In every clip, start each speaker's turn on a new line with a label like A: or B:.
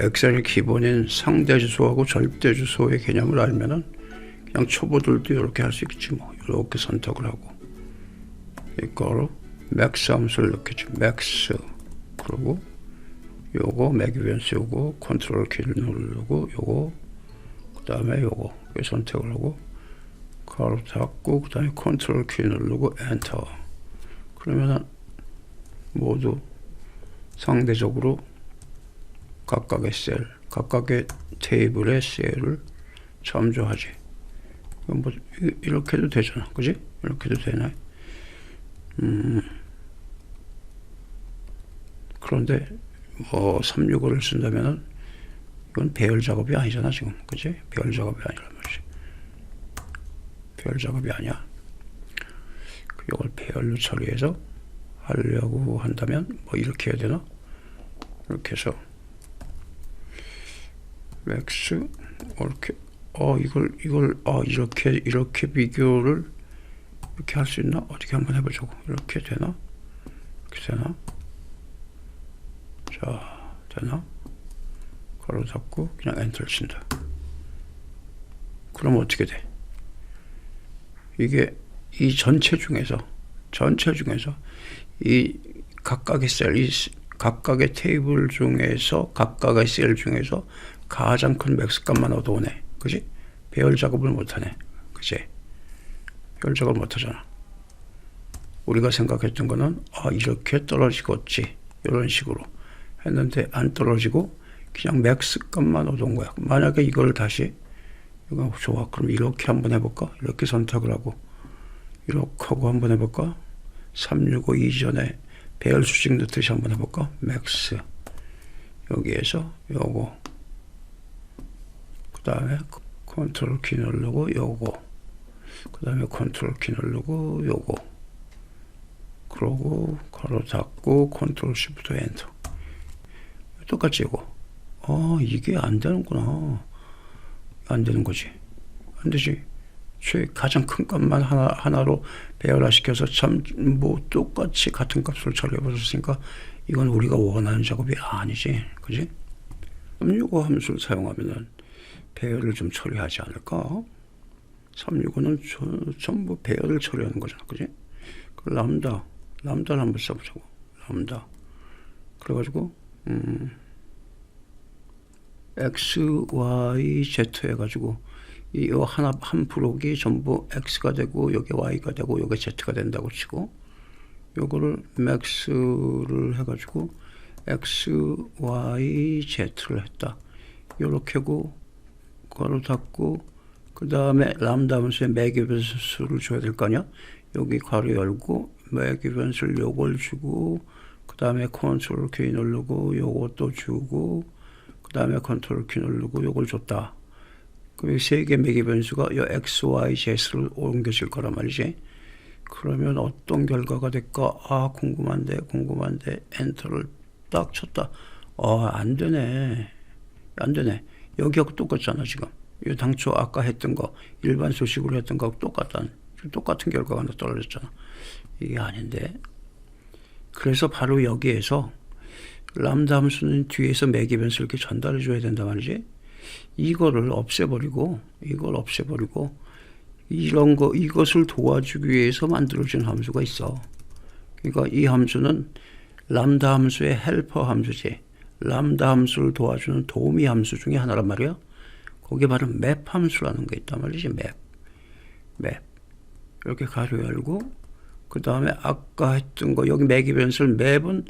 A: 엑셀의 기본인 상대 주소하고 절대 주소의 개념을 알면은 그냥 초보들도 이렇게 할 수 있겠지 뭐. 이렇게 선택을 하고. 이거로 맥스 함수를 넣겠지. 맥스. 그리고 요거 맥이변수 요거 컨트롤 키를 누르고 요거 그 다음에 요거 선택을 하고 가로 닫고 그 다음에 컨트롤 키 누르고 엔터. 그러면은 모두 상대적으로 각각의 셀, 각각의 테이블의 셀을 참조하지. 뭐 이- 이렇게 해도 되잖아, 그지? 이렇게 해도 되나? 음. 그런데 뭐 365를 쓴다면은 이건 배열 작업이 아니잖아 지금, 그지? 배열 작업이 아니란 말이지. 배열 작업이 아니야. 이걸 배열로 처리해서 하려고 한다면 뭐 이렇게 해야 되나? 이렇게 해서 맥스 이렇게 어 이걸 이걸 어 이렇게 이렇게 비교를 이렇게 할 수 있나? 어떻게 한번 해보자고 이렇게 되나? 이렇게 되나? 자 되나? 가로 닫고 그냥 엔터를 친다. 그럼 어떻게 돼? 이게 이 전체 중에서 전체 중에서 이 각각의 셀, 이 스- 각각의 테이블 중에서 각각의 셀 중에서 가장 큰 맥스 값만 얻어오네. 그지? 배열 작업을 못하네. 그지? 배열 작업을 못하잖아. 우리가 생각했던 거는 아 이렇게 떨어지겠지 이런 식으로 했는데 안 떨어지고 그냥 맥스 값만 얻어온 거야. 만약에 이걸 다시 이거 좋아 그럼 이렇게 한번 해볼까? 이렇게 선택을 하고 이렇게 하고 한번 해볼까? 365 이전에 배열 수직 넣듯이 한번 해볼까? 맥스 여기에서 요거 그 다음에 컨트롤 키 누르고 요거. 그 다음에 컨트롤 키 누르고 요거. 그러고 가로 닫고 컨트롤 시프트 엔터. 똑같이 이거. 아 이게 안 되는구나. 안 되는 거지. 안 되지. 최 가장 큰 값만 하나 하나로 배열화 시켜서 참 뭐 똑같이 같은 값을 처리해 버렸으니까 이건 우리가 원하는 작업이 아니지, 그지? 삼육오 함수를 사용하면은 배열을 좀 처리하지 않을까? 365는 전부 배열을 처리하는 거잖아, 그지? 그 람다, 람다를 한번 써보자고, 람다. 그래가지고 음, x, y, z 해가지고 이 하나 한 블록이 전부 x가 되고 여기 y가 되고 여기 z가 된다고 치고 요거를 max를 해가지고 x, y, z를 했다. 요렇게고 가로 닫고 그 다음에 람다 함수에 매개 변수를 줘야 될거 아니야? 여기 가로 열고 매개 변수를 요걸 주고 그 다음에 컨트롤 키 누르고 요것도 주고 그 다음에 컨트롤 키 누르고 요걸 줬다. 그럼 세개 매개 변수가 요 x, y, z를 옮겨질 거란 말이지. 그러면 어떤 결과가 될까? 아 궁금한데 궁금한데 엔터를 딱 쳤다. 아 안 되네. 안 되네. 여기하고 똑같잖아 지금. 이 당초 아까 했던 거 일반 소식으로 했던 거하고 똑같다. 똑같은 결과가 나 떨어졌잖아. 이게 아닌데. 그래서 바로 여기에서 람다 함수는 뒤에서 변수를 이렇게 전달해 줘야 된단 말이지. 이거를 없애버리고 이걸 없애버리고 이런 거 이것을 도와주기 위해서 만들어진 함수가 있어. 그러니까 이 함수는 람다 함수의 헬퍼 함수지. 람다 함수를 도와주는 도우미 함수 중에 하나란 말이야. 거기에 바로 맵 함수라는 게 있단 말이지. 맵. 맵. 이렇게 가로 열고 그 다음에 아까 했던 거 여기 매개 변수를 맵은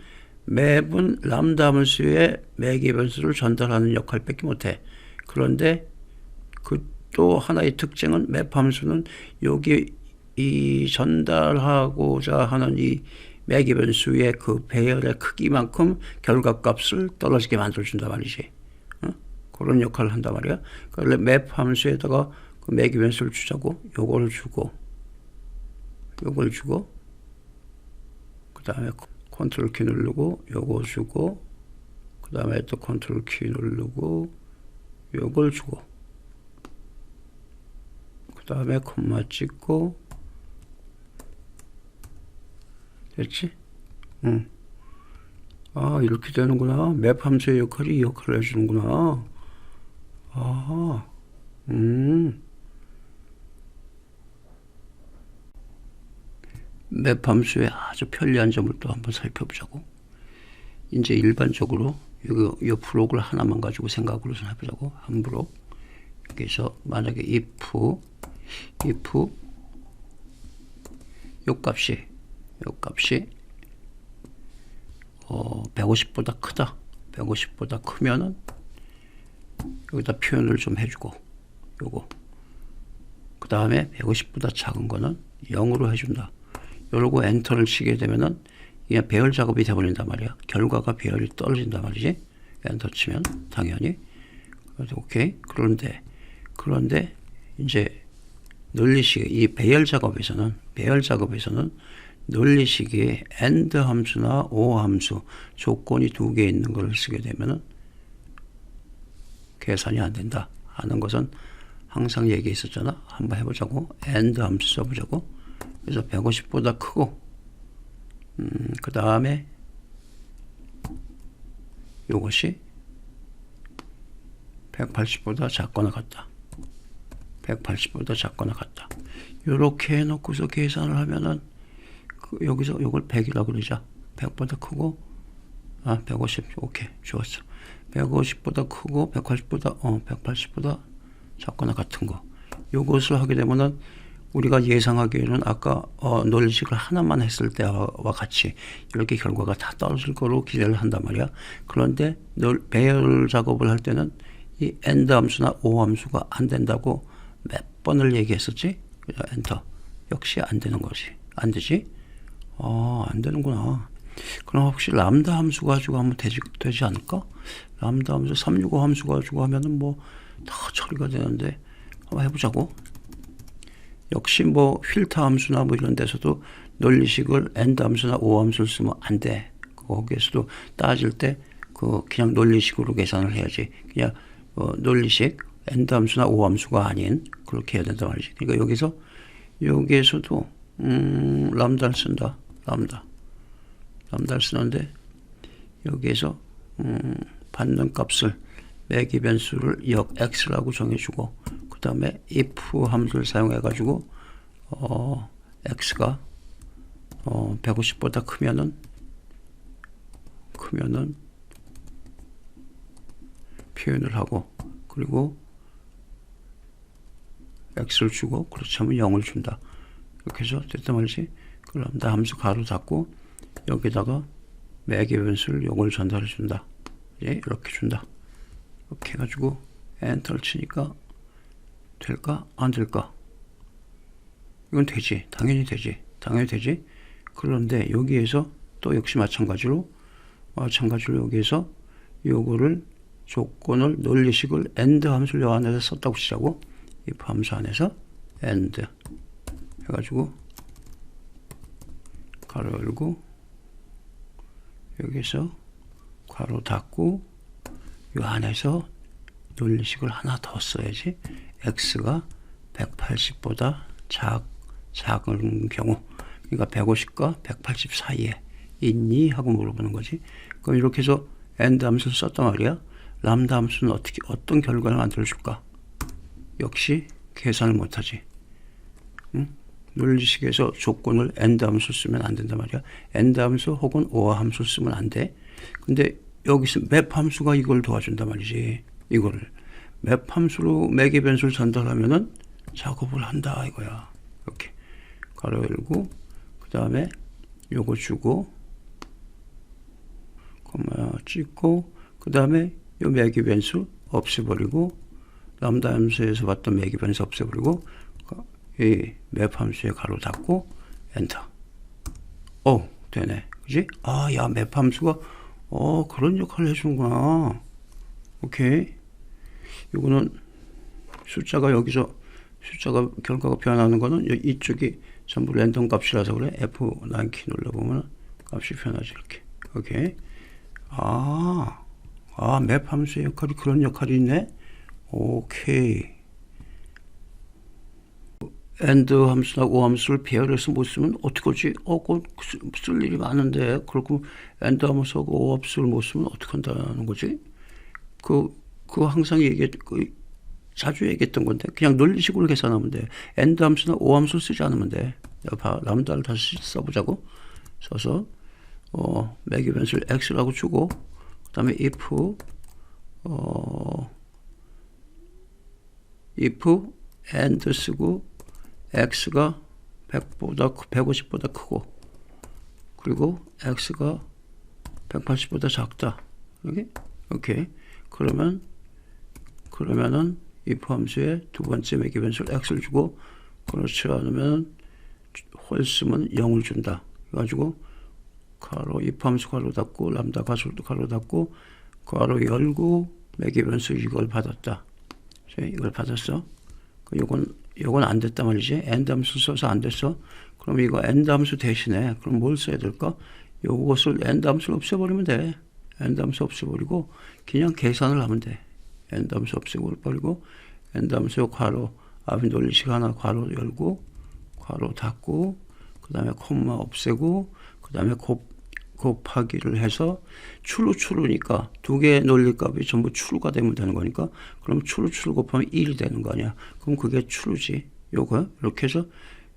A: 맵은 람다 함수의 매개 변수를 전달하는 역할밖에 못해. 그런데 그 또 하나의 특징은 맵 함수는 여기 이 전달하고자 하는 이 매개 변수의 그 배열의 크기만큼 결과값을 떨어지게 만들어준단 말이지. 어? 그런 역할을 한단 말이야. 그래 맵 함수에다가 그 매개 변수를 주자고 요걸 주고 요걸 주고 그 다음에 컨트롤 키 누르고 요거 주고 그 다음에 또 컨트롤 키 누르고 요걸 주고 그 다음에 콤마 찍고 됐지? 응. 아, 이렇게 되는구나. 맵 함수의 역할이 이 역할을 해주는구나. 아, 음. 맵 함수의 아주 편리한 점을 또 한번 살펴보자고. 이제 일반적으로 요, 요 블록을 하나만 가지고 생각으로 좀 해보자고. 한 블록. 여기서 만약에 if, if, 요 값이, 요 값이, 어, 150보다 크다. 150보다 크면은 여기다 표현을 좀 해주고, 요거. 그 다음에 150보다 작은 거는 0으로 해준다. 이러고 엔터를 치게 되면은 이게 배열 작업이 돼버린단 말이야. 결과가 배열이 떨어진단 말이지. 엔터 치면 당연히. 그래서 오케이. 그런데 그런데 이제 논리식 이 배열 작업에서는 배열 작업에서는 논리식에 AND 함수나 OR 함수 조건이 두 개 있는 걸 쓰게 되면은 계산이 안 된다 하는 것은 항상 얘기했었잖아. 한번 해보자고. AND 함수 써보자고. 그래서 150보다 크고, 음, 그 다음에 이것이 180보다 작거나 같다. 180보다 작거나 같다. 이렇게 해놓고서 계산을 하면은 그 여기서 이걸 100이라고 그러자. 100보다 크고 아 150 오케이 좋았어. 150보다 크고 180보다 어 180보다 작거나 같은 거. 요것을 하게 되면은 우리가 예상하기에는 아까 어, 논리식을 하나만 했을 때와 같이 이렇게 결과가 다 떨어질 거로 기대를 한단 말이야. 그런데 널 배열 작업을 할 때는 이 엔드 함수나 오 함수가 안 된다고 몇 번을 얘기했었지. 엔터 역시 안 되는 거지. 안 되지? 아, 안 되는구나. 그럼 혹시 람다 함수 가지고 하면 되지, 되지 않을까? 람다 함수, 365 함수 가지고 하면은 뭐 다 처리가 되는데 한번 해보자고. 역시 뭐 필터 함수나 뭐 이런 데서도 논리식을 엔드 함수나 오 함수를 쓰면 안 돼. 거기에서도 따질 때 그 그냥 논리식으로 계산을 해야지. 그냥 어 논리식 엔드 함수나 오 함수가 아닌 그렇게 해야 된단 말이지. 그러니까 여기서 여기에서도 음 람다를 쓴다. 람다. 람다를 쓰는데 여기에서 음 받는 값을 매기 변수를 역 x라고 정해주고 그 다음에 if 함수를 사용해 가지고 어 x가 어 150보다 크면은 크면은 표현을 하고 그리고 x를 주고 그렇지 않으면 0을 준다 이렇게 해서 됐단 말이지 그럼 나 함수 가로 닫고 여기다가 매개 변수를 0을 전달해 준다 예, 이렇게 준다 이렇게 해가지고 엔터를 치니까 될까? 안 될까? 이건 되지. 당연히 되지. 당연히 되지. 그런데 여기에서 또 역시 마찬가지로 마찬가지로 여기에서 요거를 조건을 논리식을 end 함수를 요 안에서 썼다고 치자고 if 함수 안에서 end 해가지고 가로 열고 여기서 가로 닫고 요 안에서 논리식을 하나 더 써야지. x가 180보다 작, 작은 경우, 그러니까 150과 180 사이에 있니? 하고 물어보는 거지. 그럼 이렇게 해서 end 함수를 썼단 말이야. 람다 함수는 어떻게, 어떤 결과를 만들어줄까? 역시 계산을 못하지. 응? 논리식에서 조건을 end 함수 쓰면 안 된단 말이야. end 함수 혹은 or 함수 쓰면 안 돼. 근데 여기서 맵 함수가 이걸 도와준단 말이지. 이거를. 맵 함수로 매개 변수를 전달하면은 작업을 한다 이거야. 이렇게. 가로 열고, 그 다음에 요거 주고, 콤마 찍고, 그 다음에 요 매개 변수 없애버리고, 람다 함수에서 봤던 매개 변수 없애버리고, 이 맵 함수에 가로 닫고, 엔터. 오, 되네. 그지? 아, 야, 맵 함수가 어, 그런 역할을 해주는구나. 오케이. 이거는 숫자가 여기서 숫자가 결과가 변하는 거는 이쪽이 전부 랜덤 값이라서 그래. F9 키 눌러보면 값이 변하지 이렇게. 오케이. 아, 아, 맵 함수의 역할이 그런 역할이 있네. 오케이. And 함수나 o 함수를 배열해서 못 쓰면 어떡하지? 어, 그쓸 일이 많은데 그렇고 and 함수하고 o 함수를 못 쓰면 어떻게 한다는 거지? 그, 그 항상 얘기했, 그 자주 얘기했던 건데 그냥 논리식으로 계산하면 돼. and 함수나 o 함수를 쓰지 않으면 돼. 봐, 람다를 다시 써보자고. 써서 어, 매기 변수를 x라고 주고 그 다음에 if 어, if and 쓰고 x가 100보다 150보다 크고 그리고 x가 180보다 작다. 여기 오케이. 그러면 그러면은 if 함수에 두 번째 매기 변수를 x를 주고 그렇지 않으면 홀수면 0을 준다. 그래가지고 가로 if 함수 가로 닫고 람다 가로도 가로 닫고 가로 열고 매기 변수 이걸 받았다. 자, 이걸 받았어. 그 요건 요건 안 됐단 말이지. 함수 써서 안 됐어. 그럼 이거 함수 대신에 그럼 뭘 써야 될까? 요것을 end 함수를 없애버리면 돼. 함수 없애버리고 그냥 계산을 하면 돼. 함수 없애버리고 함수 괄호 앞에 논리식 하나 괄호 열고 괄호 닫고 그 다음에 콤마 없애고 그 다음에 곱 곱하기를 해서 추루 추루니까 두 개의 논리값이 전부 추루가 되면 되는 거니까 그럼 추루 추루 곱하면 1이 되는 거 아니야? 그럼 그게 추루지. 요거 이렇게 해서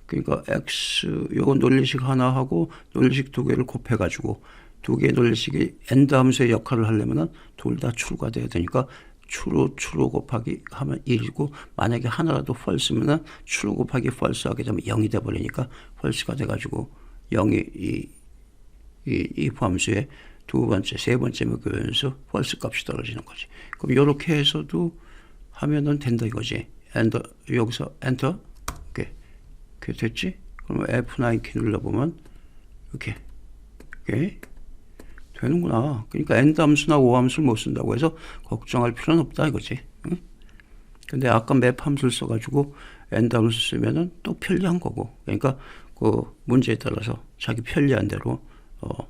A: 그러니까 x 요거 논리식 하나 하고 논리식 두 개를 곱해 가지고 두 개의 논리식이 엔드 함수의 역할을 하려면은 둘 다 추루가 돼야 되니까 추루 추루 곱하기 하면 1이고 만약에 하나라도 false면은 추루 곱하기 false 하게 되면 0이 돼 버리니까 false가 돼 가지고 0이 이 이, 이 함수의 두 번째, 세 번째 묶으면서 펄스 값이 떨어지는 거지. 그럼 이렇게 해서도 하면은 된다 이거지. 엔터 여기서 엔터 이렇게 이렇게 됐지? 그러면 F9 키 눌러보면 이렇게 이렇게 되는구나. 그러니까 엔드 함수나 오 함수를 못 쓴다고 해서 걱정할 필요는 없다 이거지. 응? 근데 아까 맵 함수를 써가지고 엔드 함수 쓰면은 또 편리한 거고. 그러니까 그 문제에 따라서 자기 편리한 대로 어,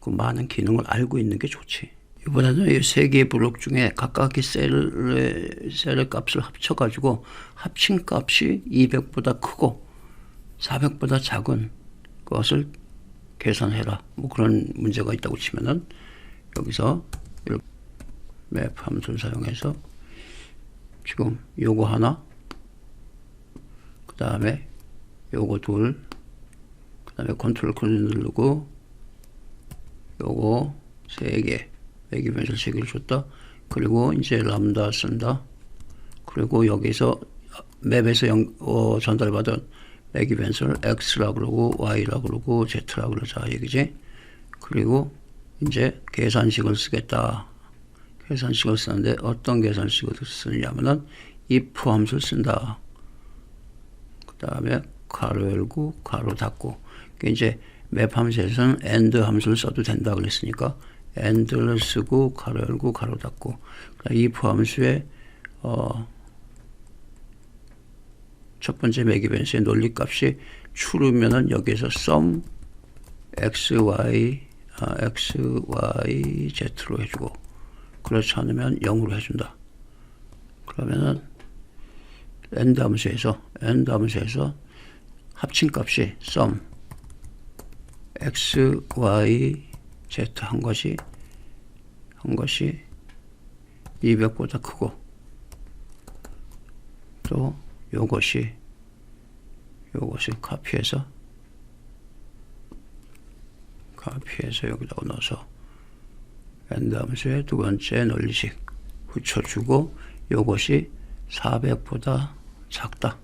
A: 그 많은 기능을 알고 있는 게 좋지. 이번에는 이 세 개의 블록 중에 각각의 셀의, 셀의 값을 합쳐가지고 합친 값이 200보다 크고 400보다 작은 것을 계산해라. 뭐 그런 문제가 있다고 치면은 여기서 맵 함수를 사용해서 지금 요거 하나 그 다음에 요거 둘 그 다음에 컨트롤 키 누르고 요거 세 개, 매기 변수를 세 개를 줬다. 그리고 이제 람다 쓴다. 그리고 여기서 맵에서 영, 어, 전달받은 매기 변수를 x라 그러고 y라 그러고 z라 그러자 얘기지. 그리고 이제 계산식을 쓰겠다. 계산식을 쓰는데 어떤 계산식을 쓰느냐면은 if 함수를 쓴다. 그 다음에 가로 열고 가로 닫고. 이제 맵 함수에서는 and 함수를 써도 된다 그랬으니까 and를 쓰고 가로 열고 가로 닫고 if 함수의 어, 첫 번째 매기 변수의 논리값이 추르면은 여기에서 sum x, y, 아, x, y, z로 해주고 그렇지 않으면 0으로 해준다. 그러면은 end 함수에서 end 함수에서 합친 값이 sum x, y, z 한 것이 한 것이 200보다 크고 또 요것이 요것을 카피해서 카피해서 여기다가 넣어서 엔드 함수의 두 번째 논리식 붙여주고 요것이 400보다 작다.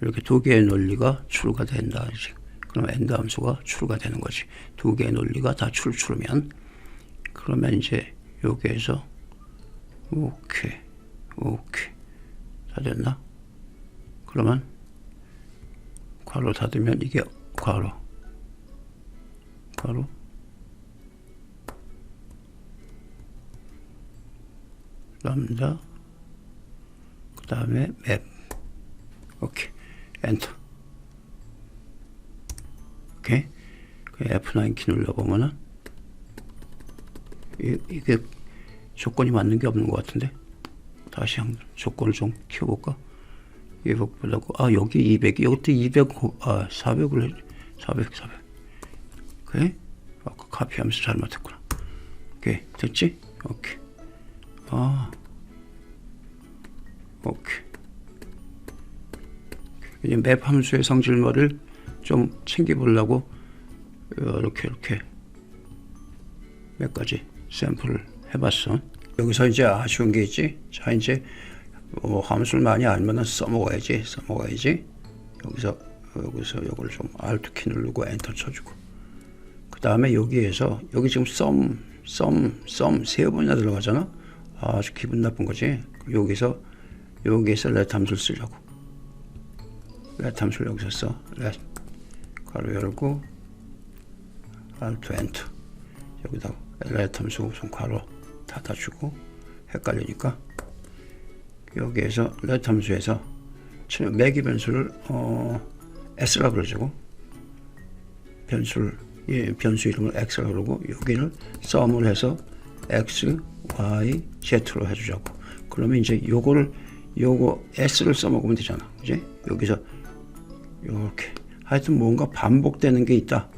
A: 이렇게 두 개의 논리가 추루가 된다. 지금. 그럼 엔드 함수가 추루가 되는 거지. 두 개의 논리가 다 출출하면 그러면 이제 여기에서 오케이 오케이 다 됐나? 그러면 괄호 닫으면 이게 괄호 괄호 람다 그 다음에 맵 오케이 엔터 그 F9 키 눌러보면은 이, 이게 조건이 맞는 게 없는 것 같은데? 다시 한 조건을 좀 키워볼까? 200보다고 아 여기 200 이것도 200 아, 400을 400 400 오케이? 아까 카피하면서 잘못했구나. 오케이 됐지? 오케이. 아 오케이. 이제 맵 함수의 성질머를 좀 챙겨보려고 이렇게 이렇게 몇 가지 샘플을 해봤어. 여기서 이제 아쉬운 게 있지. 자 이제 뭐 함수를 많이 알면은 써먹어야지, 써먹어야지. 여기서 여기서 이걸 좀 Alt 키 누르고 엔터 쳐주고. 그 다음에 여기에서 여기 지금 썸, 썸, 썸 세 번이나 들어가잖아. 아주 기분 나쁜 거지. 여기서 여기에서 let 함수를 쓰려고. let 함수를 여기서 써. let 가로 열고 Alt 엔터. 여기다 함수 우선 괄호 닫아주고 헷갈리니까 여기에서 함수에서 매기 변수를 어, s라 그러자고. 변수를 예, 변수 이름을 x라 그러고 여기를 썸을 해서 x, y, z로 해주자고. 그러면 이제 요거를 요거 s를 써먹으면 되잖아. 그지? 여기서 요렇게 하여튼 뭔가 반복되는 게 있다.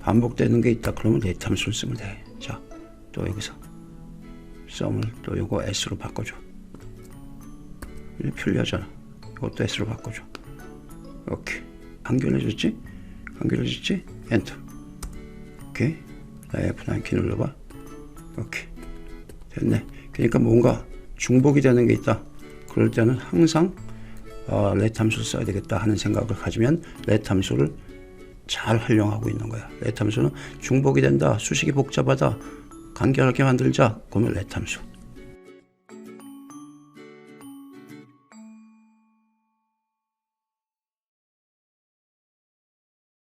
A: 반복되는 게 있다. 그러면 함수를 쓰면 돼 자 또 여기서 썸을 또 요거 s로 바꿔줘. 편리하잖아. 이것도 s로 바꿔줘. 오케이. 한결해졌지? 한결해졌지? 엔터. 오케이. 나 F9 키 눌러봐. 오케이. 됐네. 그러니까 뭔가 중복이 되는 게 있다. 그럴 때는 항상 어, let 함수를 써야 되겠다 하는 생각을 가지면 let 함수를 잘 활용하고 있는 거야. let 함수는 중복이 된다 수식이 복잡하다 간결하게 만들자. 그러면 let 함수